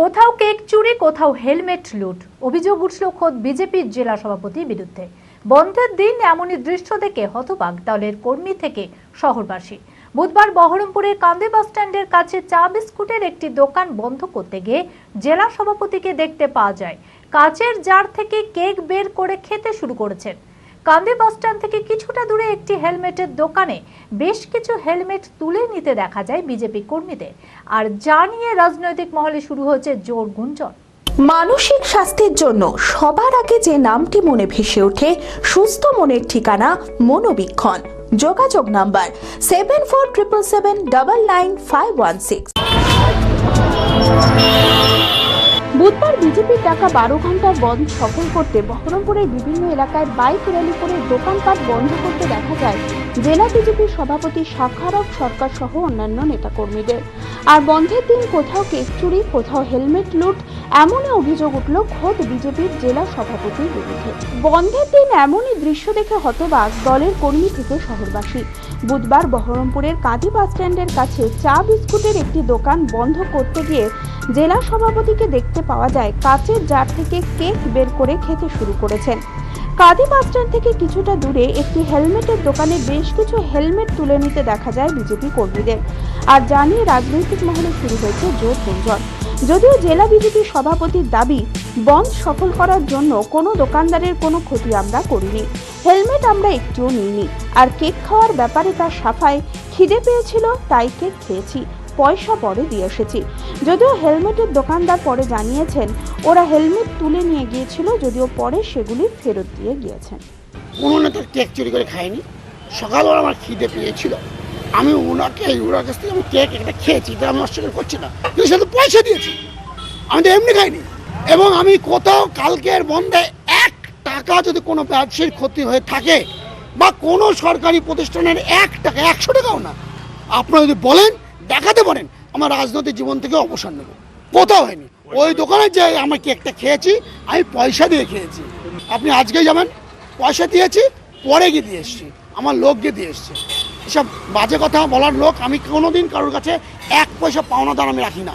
কোথাও কেক চুরি, কোথাও হেলমেট লুট। অভিযোগ উঠল খোদ বিজেপির জেলা সভাপতির বিরুদ্ধে। বন্ধের দিন এমনই দৃশ্য দেখে হতবাক দলের কর্মী থেকে শহরবাসী। বুধবার বহরমপুরের কান্দে বাস স্ট্যান্ডের কাছে চা বিস্কুটের একটি দোকান বন্ধ করতে গিয়ে জেলা সভাপতিকে দেখতে পাওয়া যায়, কাচের জার থেকে কেক বের করে খেতে শুরু করেছেন। কান্দি বাসস্ট্যান্ড থেকে কিছুটা দূরে একটি হেলমেটের দোকানে বেশ কিছু হেলমেট তুলে নিতে দেখা যায় বিজেপি কর্মীদের। আর যা নিয়ে রাজনৈতিক মহলে শুরু হয়েছে জোর গুঞ্জন। মানসিক স্বাস্থ্যের জন্য সবার আগে যে নামটি মনে ভেসে ওঠে, সুস্থ মনের ঠিকানা মনোবীক্ষণ। যোগাযোগ number seven four triple seven double nine five one six. বুধবার বিজেপির ডাকা বারো ঘণ্টার বন্ধ সফল করতে বহরমপুরের বিভিন্ন এলাকায় বাইক র্যালি করে দোকানপাট বন্ধ করতে দেখা যায় জেলা বিজেপির সভাপতি শাখারক সরকার সহ অন্যান্য নেতাকর্মীদের। আর বন্ধের দিন কোথাও কেক চুরি, কোথাও হেলমেট লুট, এমনই অভিযোগ উঠল খোদ বিজেপির জেলা সভাপতির বিরুদ্ধে। বন্ধের দিন এমনই দৃশ্য দেখে হতবাক দলের কর্মী থেকে শহরবাসী। বুধবার বহরমপুরের কাঁদি বাস স্ট্যান্ডের কাছে চা বিস্কুটের একটি দোকান বন্ধ করতে গিয়ে জেলা সভাপতিকে দেখতে পাওয়া যায়। কাচের জার থেকে কেক বের করে খেতে শুরু করেছেন। কাদি বাস স্ট্যান্ড থেকে কিছুটা দূরে একটি হেলমেটের দোকানে বেশ কিছু হেলমেট তুলে নিতে দেখা যায় বিজেপি কর্মীদের। আর জানিয়ে রাজনৈতিক মহলে শুরু হয়েছে জোর গুঞ্জন। যদিও জেলা বিজেপি সভাপতির দাবি, বন্ধ সফল করার জন্য কোনো দোকানদারের কোনো ক্ষতি আমরা করিনি। হেলমেট আমরা একটিও নিইনি। আর কেক খাওয়ার ব্যাপারে তার সাফায় খিদে পেয়েছিল, তাই কেক খেয়েছি। পয়সা পরে দিয়ে এসেছি। যদিও হেলমেটের দোকানদার পরে জানিয়েছেন, ওরা হেলমেট তুলে নিয়ে গিয়েছিল, যদিও পরে সেগুলি ফেরত দিয়ে গিয়েছেন। কোনো নেতার কেক চুরি করে খাইনি সকালবেলা আমার খিদে পেয়েছিল। আমি ওনাকে ওনার কাছ থেকে আমি কেক একটা খেয়েছি, এটা আমি অস্বীকার করছি না। কিন্তু সে তো পয়সা দিয়েছি। আমি তো এমনি খাইনি। এবং আমি কোথাও কালকের বন্ধে এক টাকা যদি কোনো ব্যবসায়ীর ক্ষতি হয়ে থাকে, বা কোনো সরকারি প্রতিষ্ঠানের এক টাকা, একশো টাকাও না। আপনারা যদি বলেন দেখাতে পারেন, আমার রাজনৈতিক জীবন থেকে অবসর নেব। কোথাও হয়নি। ওই দোকানে যে আমার কেকটা খেয়েছি, আমি পয়সা দিয়ে খেয়েছি। আপনি আজকেই যাবেন, পয়সা দিয়েছি, পরে গিয়ে দিয়ে এসছি। আমার লোক গিয়ে দিয়ে এসছে। এসব বাজে কথা বলার লোক আমি কোনোদিন কারোর কাছে এক পয়সা পাওনা দান আমি রাখি না।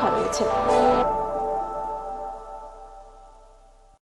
考虑起来。